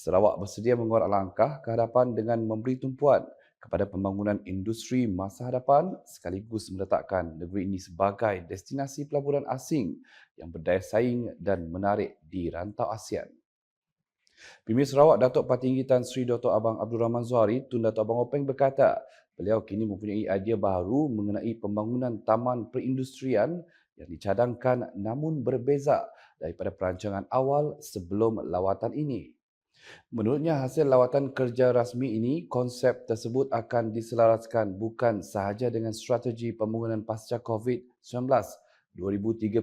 Sarawak bersedia mengorak langkah ke hadapan dengan memberi tumpuan kepada pembangunan industri masa hadapan sekaligus meletakkan negeri ini sebagai destinasi pelaburan asing yang berdaya saing dan menarik di rantau ASEAN. Premier Sarawak Datuk Patinggi Tan Sri Dr. Abang Abdul Rahman Zuhari Tun Datuk Abang Openg berkata, beliau kini mempunyai idea baru mengenai pembangunan taman perindustrian yang dicadangkan namun berbeza daripada perancangan awal sebelum lawatan ini. Menurutnya hasil lawatan kerja rasmi ini, konsep tersebut akan diselaraskan bukan sahaja dengan strategi pembangunan pasca COVID-19 2030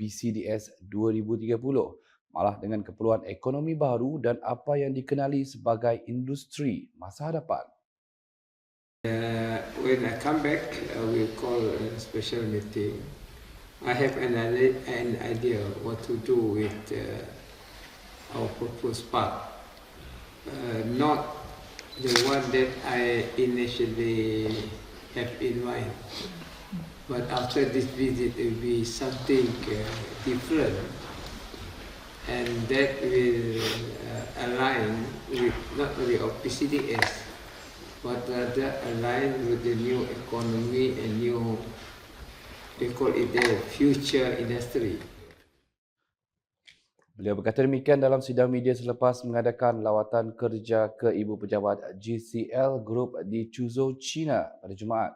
PCDS 2030 malah dengan keperluan ekonomi baru dan apa yang dikenali sebagai industri masa hadapan. Uh, when I come back, uh, we call a special meeting. I have an, an idea what to do with uh, our proposed park. Uh, not the one that I initially have in mind. But after this visit, it will be something uh, different. And that will uh, align with not only of PCDS, but rather align with the new economy and new they call it the future industry. Beliau berkata demikian dalam sidang media selepas mengadakan lawatan kerja ke Ibu Pejabat GCL Group di Chuzhou, China pada Jumaat.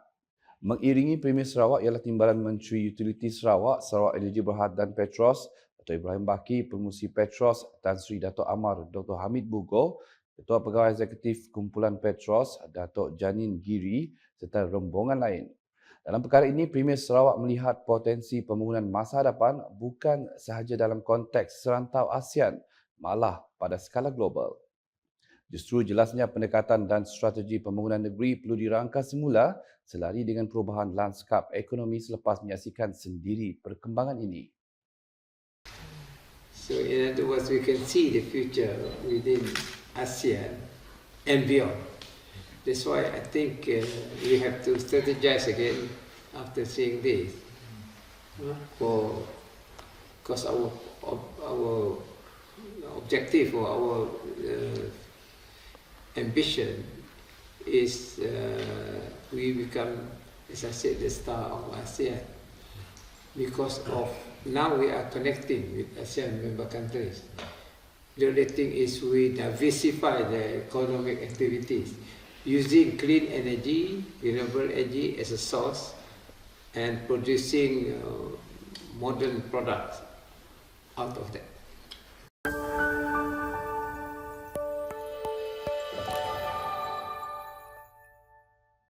Mengiringi Premier Sarawak ialah Timbalan Menteri Utiliti Sarawak, Sarawak Energi Berhad dan Petros, Dr. Ibrahim Baki, Pengusi Petros, Tan Sri Dato' Amar, Dr. Hamid Bugo, Ketua Pegawai Eksekutif Kumpulan Petros, Dato' Janin Giri serta rombongan lain. Dalam perkara ini, Premier Sarawak melihat potensi pembangunan masa hadapan bukan sahaja dalam konteks serantau ASEAN, malah pada skala global. Justru jelasnya pendekatan dan strategi pembangunan negeri perlu dirangka semula selari dengan perubahan lanskap ekonomi selepas menyaksikan sendiri perkembangan ini. So in other words, we can see the future within ASEAN and beyond. That's why I think uh, we have to strategize again after seeing this. For because our our objective or our uh, ambition is uh, we become, as I said, the star of ASEAN. Because of now we are connecting with ASEAN member countries. The other thing is we diversify the economic activities using clean energy, renewable energy as a source, and producing uh, modern products out of that.